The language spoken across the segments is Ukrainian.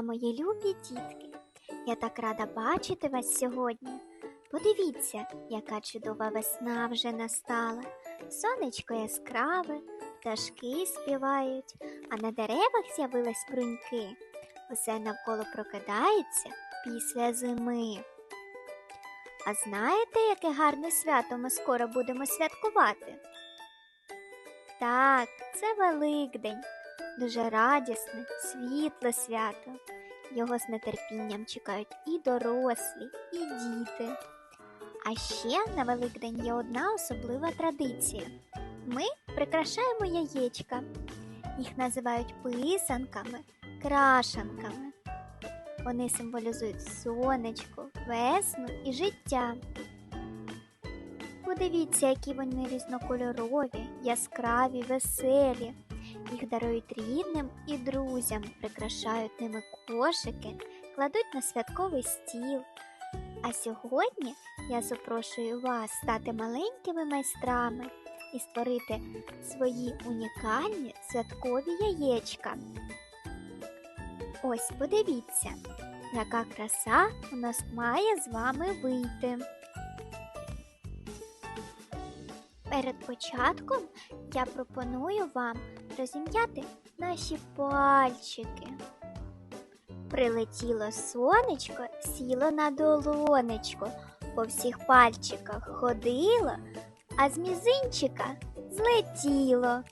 дня, мої любі дітки! Я так рада бачити вас сьогодні. Подивіться, яка чудова весна вже настала. Сонечко яскраве, пташки співають, а на деревах з'явились бруньки. Усе навколо прокидається після зими. А знаєте, яке гарне свято ми скоро будемо святкувати? Так, це Великдень дуже радісне, світле свято. Його з нетерпінням чекають і дорослі, і діти. А ще на Великдень є одна особлива традиція. Ми прикрашаємо яєчка. Їх називають писанками, крашанками. Вони символізують сонечко, весну і життя. Подивіться, які вони різнокольорові, яскраві, веселі. Їх дарують рідним і друзям, прикрашають ними кошики, кладуть на святковий стіл. А сьогодні я запрошую вас стати маленькими майстрами і створити свої унікальні святкові яєчка. Ось подивіться, яка краса у нас має з вами вийти. Перед початком я пропоную вам розім'яти наші пальчики. Прилетіло сонечко, сіло на долонечко, по всіх пальчиках ходило, а з мізинчика злетіло.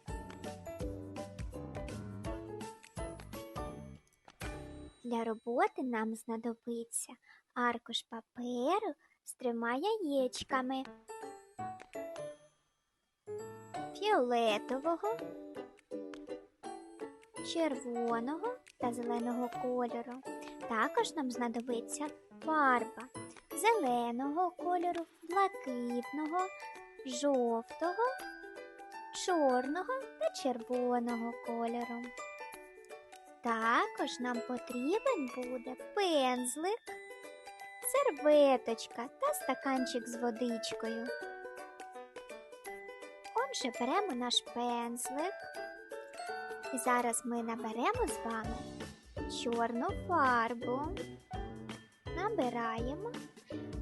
Для роботи нам знадобиться аркуш паперу з трьома яєчками фіолетового, червоного та зеленого кольору. Також нам знадобиться фарба зеленого кольору, блакитного, жовтого, чорного та червоного кольору. Також нам потрібен буде пензлик, серветочка та стаканчик з водичкою. Отже, беремо наш пензлик. І зараз ми наберемо з вами чорну фарбу, набираємо,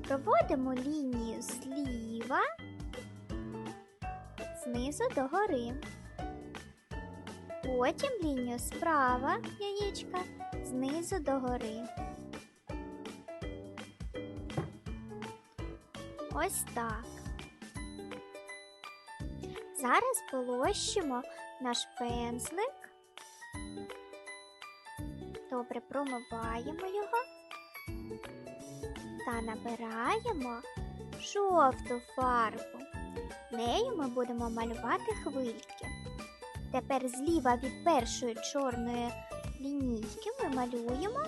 проводимо лінію зліва, знизу до гори. Потім лінію справа яєчка знизу до гори. Ось так. Зараз полощимо наш пензлик. Добре промиваємо його та набираємо жовту фарбу. Нею ми будемо малювати хвильки. Тепер зліва від першої чорної лінійки ми малюємо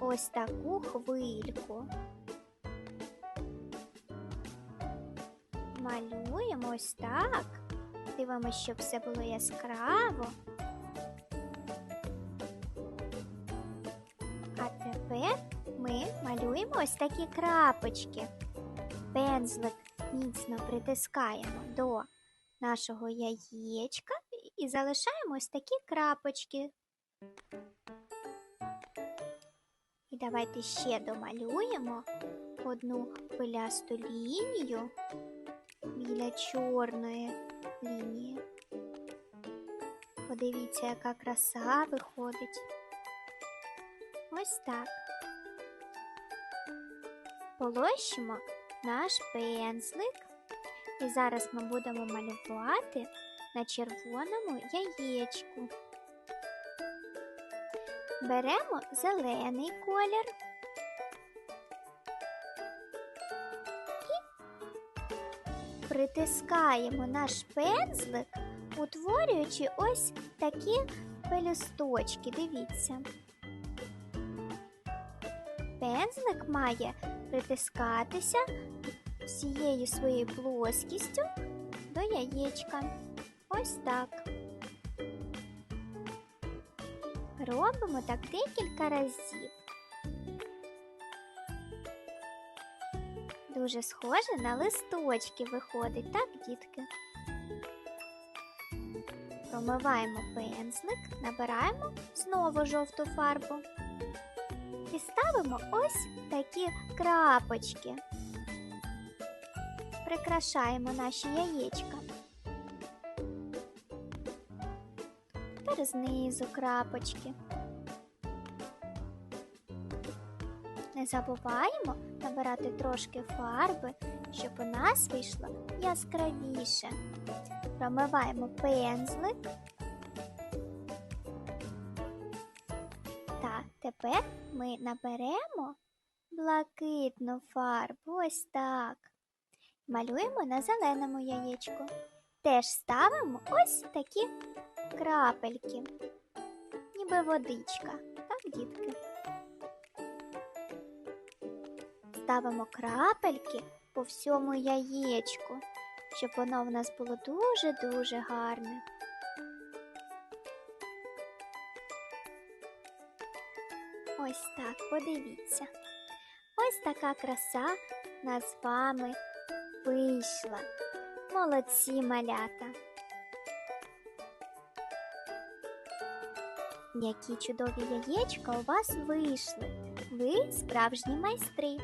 ось таку хвильку. Малюємо ось так. Дивимося, щоб все було яскраво. А тепер ми малюємо ось такі крапочки. Пензлик міцно притискаємо до нашого яєчка і залишаємо ось такі крапочки. І давайте ще домалюємо одну хвилясту лінію біля чорної лінії. Подивіться, яка краса виходить. Ось так. Полощимо наш пензлик. І зараз ми будемо малювати на червоному яєчку. Беремо зелений колір притискаємо наш пензлик, утворюючи ось такі пелюсточки. Дивіться. Пензлик має притискатися всією своєю плоскістю до яєчка. Ось так. Робимо так декілька разів. Дуже схоже на листочки виходить, так, дітки? Промиваємо пензлик, набираємо знову жовту фарбу І ставимо ось такі крапочки. Прикрашаємо наші яєчка. Тепер знизу крапочки. Не забуваємо набирати трошки фарби, щоб у нас вийшло яскравіше. Промиваємо пензлик. Так, тепер ми наберемо блакитну фарбу, ось так. Малюємо на зеленому яєчку. Теж ставимо ось такі крапельки, ніби водичка. Так, дітки? Ставимо крапельки по всьому яєчку, щоб воно в нас було дуже-дуже гарне. Ось так, подивіться. Ось така краса нас з вами вийшла. Молодці малята. Які чудові яєчка у вас вийшли. Ви справжні майстри.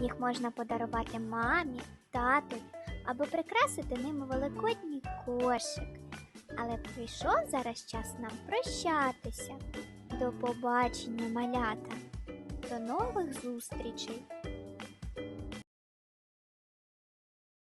Їх можна подарувати мамі, тату або прикрасити ними великодній кошик. Але прийшов зараз час нам прощатися. До побачення, малята. До нових зустрічей!